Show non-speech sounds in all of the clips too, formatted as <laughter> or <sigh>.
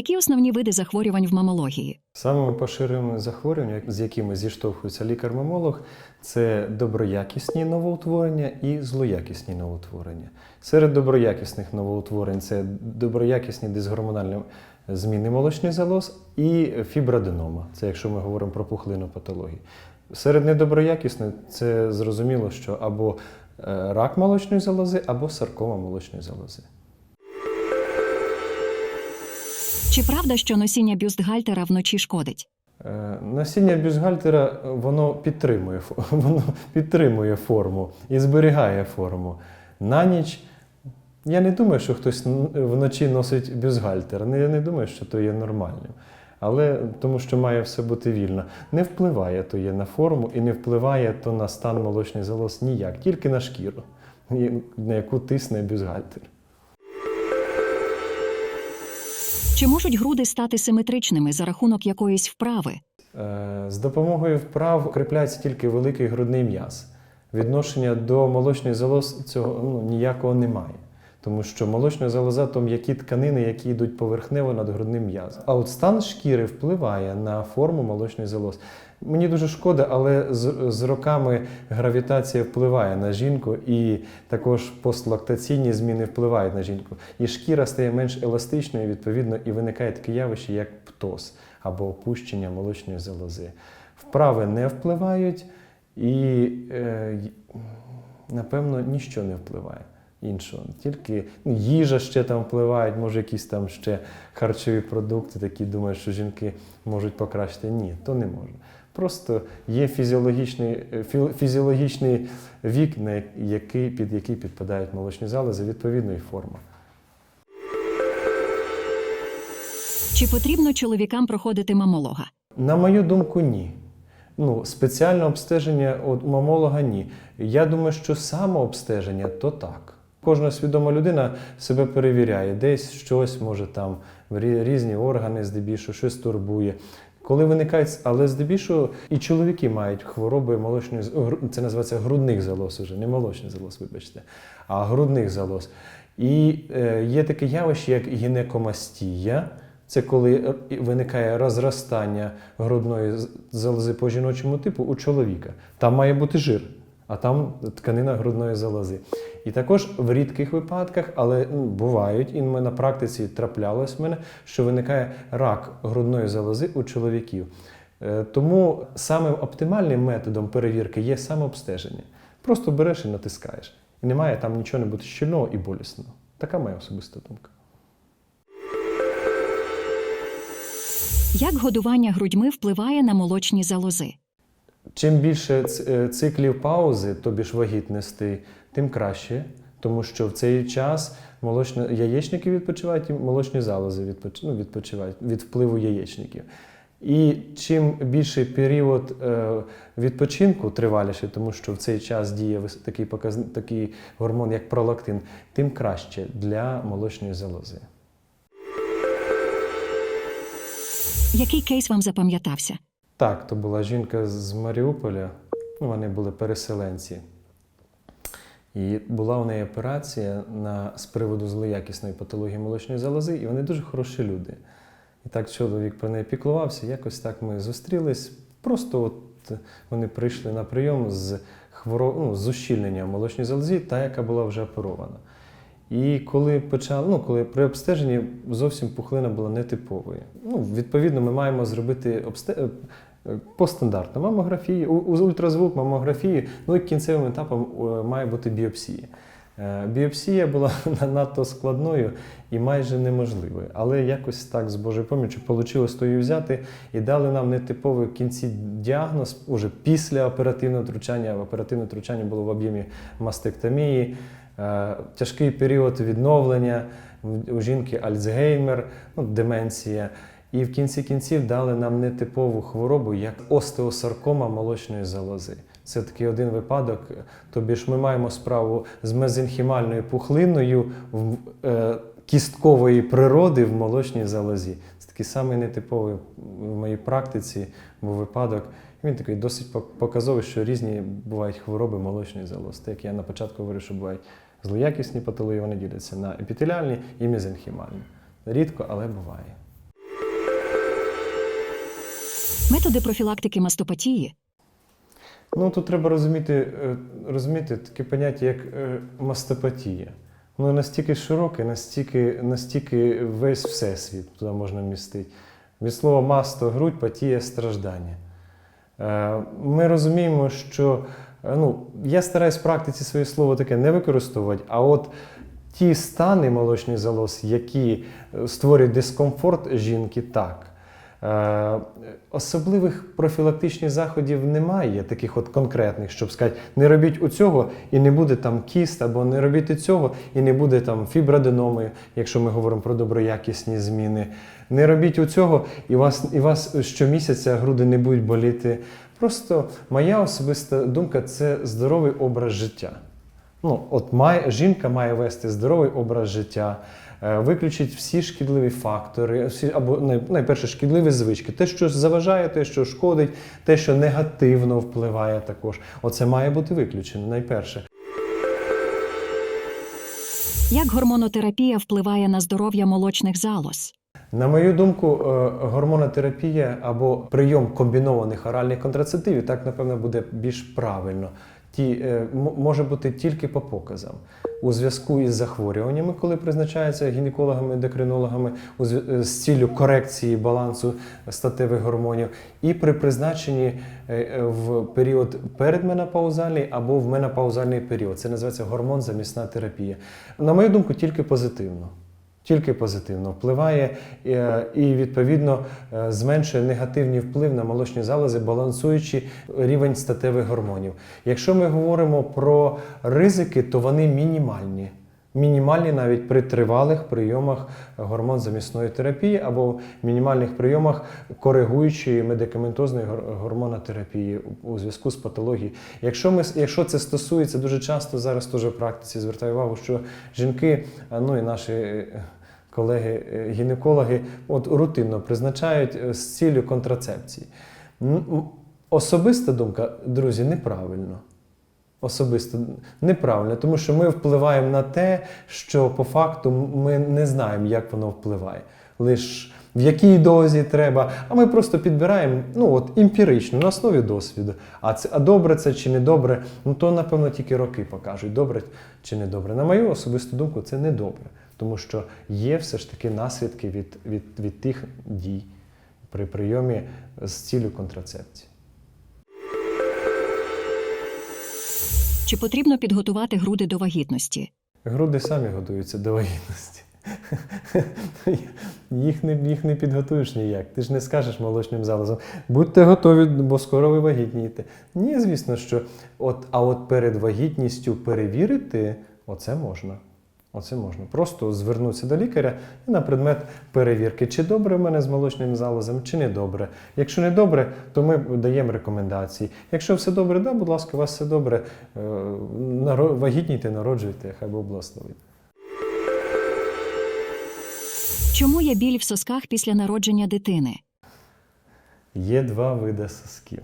Які основні види захворювань в мамології? Самими поширеними захворюваннями, з якими зіштовхується лікар-мамолог, це доброякісні новоутворення і злоякісні новоутворення. Серед доброякісних новоутворень це доброякісні дисгормональні зміни молочних залоз і фіброаденома. Це якщо ми говоримо про пухлинну патологію. Серед недоброякісних це зрозуміло, що або е, рак молочної залози, або саркома молочної залози. Чи правда, що носіння бюстгальтера вночі шкодить? Е, Насіння бюстгальтера е, воно підтримує, <laughs> воно підтримує форму і зберігає форму. На ніч я не думаю, що хтось вночі носить бюстгальтер. Я не думаю, що то є нормальним. Але тому що має все бути вільно. Не впливає то є на форму і не впливає то на стан молочних залоз ніяк, тільки на шкіру, на яку тисне бюстгальтер. Чи можуть груди стати симетричними за рахунок якоїсь вправи? Е, З допомогою вправ укріпляється тільки великий грудний м'яз. Відношення до молочної залоз цього ну, ніякого немає. Тому що молочна залоза то м'які тканини, які йдуть поверхнево над грудним м'язом. А от стан шкіри впливає на форму молочної залоз. Мені дуже шкода, але з, з роками гравітація впливає на жінку, і також постлактаційні зміни впливають на жінку. І шкіра стає менш еластичною, відповідно, і виникає таке явище, як птоз або опущення молочної залози. Вправи не впливають, і, е, напевно, ніщо не впливає іншого. Тільки ну, їжа ще там впливає, може, якісь там ще харчові продукти, такі думають, що жінки можуть покращити. Ні, то не може. Просто є фізіологічний, е, фізіологічний вік, на який, під який підпадають молочні залози, відповідно і форма. Чи потрібно чоловікам проходити мамолога? На мою думку, ні. Ну, спеціальне обстеження от мамолога ні. Я думаю, що самообстеження то так. Кожна свідома людина себе перевіряє, десь щось може там, різні органи здебільшого, щось турбує. Коли виникають, але здебільшого і чоловіки мають хвороби молочної це називається грудних залоз уже, не молочний залоз, вибачте, а грудних залоз. І е, є таке явище, як гінекомастія. Це коли виникає розростання грудної залози по жіночому типу у чоловіка. Там має бути жир, а там тканина грудної залози. І також в рідких випадках, але ну, бувають, і на практиці траплялось в мене, що виникає рак грудної залози у чоловіків. Е, Тому самим оптимальним методом перевірки є самообстеження. Просто береш і натискаєш. І немає там нічого не бути щільного і болісного. Така моя особиста думка. Як годування грудьми впливає на молочні залози? Чим більше е, циклів паузи, тобі ж вагітності, тим краще, тому що в цей час молочні яєчники відпочивають і молочні залози відпоч... ну, відпочивають від впливу яєчників. І чим більший період е, відпочинку триваліший, тому що в цей час діє такий, показ... такий гормон, як пролактин, тим краще для молочної залози. Який кейс вам запам'ятався? Так, то була жінка з Маріуполя, ну, вони були переселенці. І була у неї операція на, з приводу злоякісної патології молочної залози, і вони дуже хороші люди. І так чоловік про неї піклувався, якось так ми зустрілись. Просто от вони прийшли на прийом з хворо... ну, з ущільненням молочної залози, та, яка була вже оперована. І коли почали, ну коли при обстеженні зовсім пухлина була нетиповою. Ну, відповідно, ми маємо зробити обсте... по стандарту мамографії, ультразвук, мамографії, ну і кінцевим етапом е, має бути біопсія. Е, Біопсія була <laughs> надто складною і майже неможливою. Але якось так з Божою поміччю вийшло то її взяти і дали нам нетиповий кінці діагноз уже після оперативного втручання. Оперативне втручання було в об'ємі мастектомії. Е, Тяжкий період відновлення, у жінки Альцгеймер, ну, деменція. І в кінці кінців дали нам нетипову хворобу, як остеосаркома молочної залози. Це такий один випадок. Тобі ж ми маємо справу з мезенхімальною пухлиною в, е, кісткової природи в молочній залозі. Це такий самий нетиповий в моїй практиці був випадок. Він такий досить пок- показовий, що різні бувають хвороби молочної залози. Так як я на початку говорив, що бувають злоякісні патології, вони діляться на епітеліальні і мезенхімальні. Рідко, але буває. Методи профілактики мастопатії. Ну тут треба розуміти, е, розуміти таке поняття, як е, мастопатія. Воно настільки широке, настільки, настільки весь всесвіт туди можна вмістити. Від слова масто, грудь, патія, страждання. Е, Ми розуміємо, що ну, я стараюсь в практиці своє слово таке не використовувати, а от ті стани молочних залоз, які створюють дискомфорт жінки, так. Е, Особливих профілактичних заходів немає, таких от конкретних, щоб сказати, не робіть у цього і не буде там кіст, або не робіть цього і не буде там фіброаденоми, якщо ми говоримо про доброякісні зміни. Не робіть у цього, і вас, і вас щомісяця груди не будуть боліти. Просто моя особиста думка це здоровий образ життя. Ну, от має, жінка має вести здоровий образ життя, виключить всі шкідливі фактори, всі, або най- найперше шкідливі звички, те, що заважає, те, що шкодить, те, що негативно впливає також. Оце має бути виключено найперше. Як гормонотерапія впливає на здоров'я молочних залоз? На мою думку, е, гормонотерапія або прийом комбінованих оральних контрацептивів, так напевно буде більш правильно. Ті е, може бути тільки по показам у зв'язку із захворюваннями, коли призначається гінекологами, ендокринологами е, з ціллю корекції балансу статевих гормонів, і при призначенні е, е, в період передменопаузальний або в менопаузальний період. Це називається гормон-замісна терапія. На мою думку, тільки позитивно. Тільки позитивно впливає е, і відповідно е, зменшує негативний вплив на молочні залози, балансуючи рівень статевих гормонів. Якщо ми говоримо про ризики, то вони мінімальні. Мінімальні навіть при тривалих прийомах гормон-замісної терапії або мінімальних прийомах коригуючої медикаментозної гормонотерапії у зв'язку з патологією. Якщо, ми, якщо це стосується дуже часто зараз теж в практиці, звертаю увагу, що жінки, ну і наші е, колеги е, от рутинно призначають е, з ціллю контрацепції. Особиста думка, друзі, неправильно. Особисто неправильно, тому що ми впливаємо на те, що по факту ми не знаємо, як воно впливає. Лиш в якій дозі треба, а ми просто підбираємо ну, от, емпірично, на основі досвіду. А, це, а добре це чи не добре, ну то, напевно, тільки роки покажуть, добре чи не добре. На мою особисту думку, це не добре, тому що є все ж таки наслідки від, від, від тих дій при прийомі з цілю контрацепції. Чи потрібно підготувати груди до вагітності? Груди самі готуються до вагітності. <laughs> Їх не, їх не підготуєш ніяк. Ти ж не скажеш молочним залозом, будьте готові, бо скоро ви вагітнієте. Ні, звісно, що от, а от перед вагітністю перевірити, оце можна. Оце можна. Просто звернутися до лікаря і на предмет перевірки, чи добре в мене з молочним залозом, чи не добре. Якщо не добре, то ми даємо рекомендації. Якщо все добре, да, будь ласка, у вас все добре, е, вагітнійте, народжуйте, хай Бог благословить. Чому є біль в сосках після народження дитини? Є два види сосків.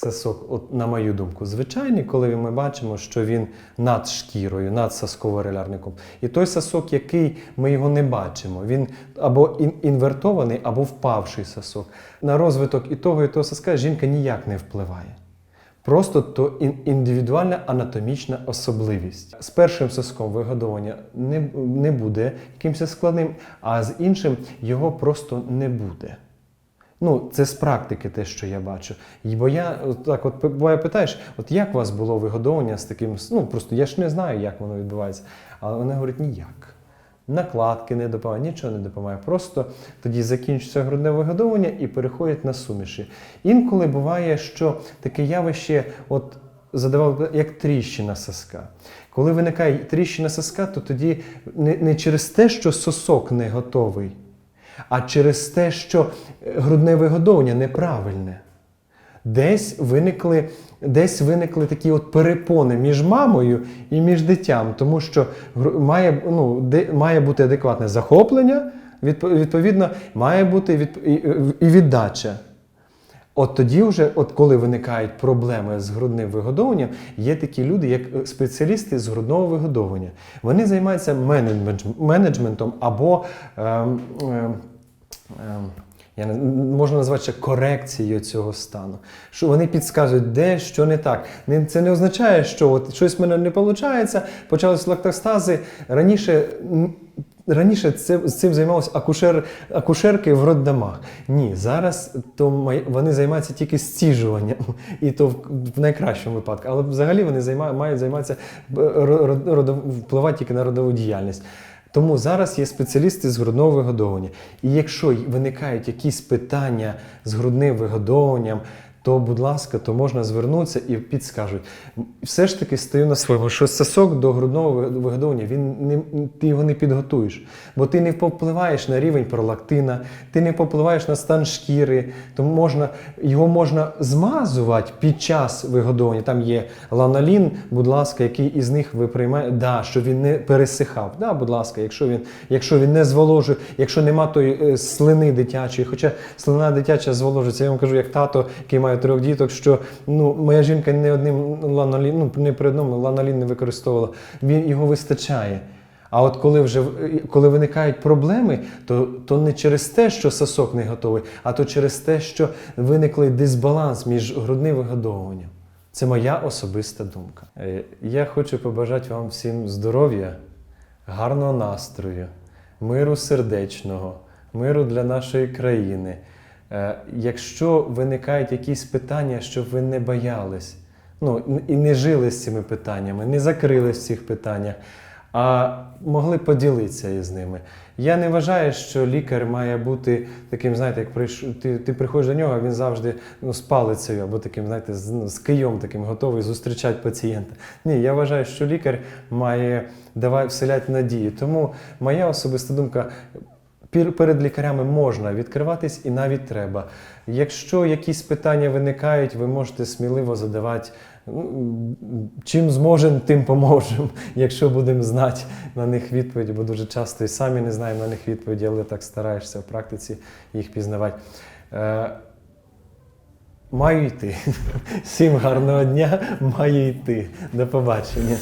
Сосок, от, на мою думку, звичайний, коли ми бачимо, що він над шкірою, над сосково-релярником. І той сосок, який ми його не бачимо, він або інвертований, або впавший сосок. На розвиток і того, і того соска жінка ніяк не впливає. Просто то індивідуальна анатомічна особливість. З першим соском вигодовування не, не буде якимось складним, а з іншим його просто не буде. Ну, це з практики те, що я бачу. І бо я так, от буває питаєш, от як у вас було вигодовування з таким, ну просто я ж не знаю, як воно відбувається. Але вони говорять, ніяк. Накладки не допомагають, нічого не допомагає. Просто тоді закінчується грудне вигодовування і переходять на суміші. Інколи буває, що таке явище, от задавав як тріщина соска. Коли виникає тріщина соска, то тоді не, не через те, що сосок не готовий, а через те, що е, грудне вигодовування неправильне. Десь виникли, десь виникли такі от перепони між мамою і між дитям, тому що має, ну, де, має бути адекватне захоплення, відповідно, має бути від, і віддача. От тоді, вже, от коли виникають проблеми з грудним вигодовуванням, є такі люди, як е, спеціалісти з грудного вигодовування. Вони займаються менеджментом або ем, ем, ем, Я не можна назвати ще корекцією цього стану. Що вони підказують, де що не так. Це не означає, що от щось в мене не виходить, почались лактостази. Раніше, раніше це, з цим займалися акушер, акушерки в роддомах. Ні, зараз то май- вони займаються тільки стіжуванням, і то в, в найкращому випадку. Але взагалі вони займа, мають займатися е, ро- ро- впливати тільки на родову діяльність. Тому зараз є спеціалісти з грудного вигодовування. І якщо виникають якісь питання з грудним вигодовуванням, то, будь ласка, то можна звернутися і підскажуть. Все ж таки стою на своєму, що сосок до грудного ви- вигодовування, він не, ти його не підготуєш, бо ти не повпливаєш на рівень пролактина, ти не повпливаєш на стан шкіри, тому можна, його можна змазувати під час вигодовування. Там є ланолін, будь ласка, який із них ви приймаєте, да, щоб він не пересихав. Да, будь ласка, якщо він, якщо він не зволожує, якщо нема тої е, слини дитячої, хоча слина дитяча зволожується, я вам кажу, як тато, який має трьох діток, що ну, моя жінка не одним ланолін, ну, не при одному ланолін не використовувала, він його вистачає. А от коли вже коли виникають проблеми, то, то не через те, що сосок не готовий, а то через те, що виникли дисбаланс між грудним вигодовуванням. Це моя особиста думка. Е, Я хочу побажати вам всім здоров'я, гарного настрою, миру сердечного, миру для нашої країни. Е, Якщо виникають якісь питання, щоб ви не боялись, ну і не жили з цими питаннями, не закрились в цих питаннях, а могли поділитися із ними. Я не вважаю, що лікар має бути таким, знаєте, як прийш... ти, ти приходиш до нього, він завжди ну, з палицею або таким, знаєте, з, ну, з кийом таким готовий зустрічати пацієнта. Ні, я вважаю, що лікар має давай вселяти надію. Тому моя особиста думка. Перед лікарями можна відкриватись і навіть треба. Якщо якісь питання виникають, ви можете сміливо задавати. Чим зможемо, тим поможемо, <laughs> якщо будемо знати на них відповіді, бо дуже часто і самі не знаємо на них відповіді, але так стараєшся в практиці їх пізнавати. Е, маю йти. <laughs> Всім гарного дня, маю йти. До побачення.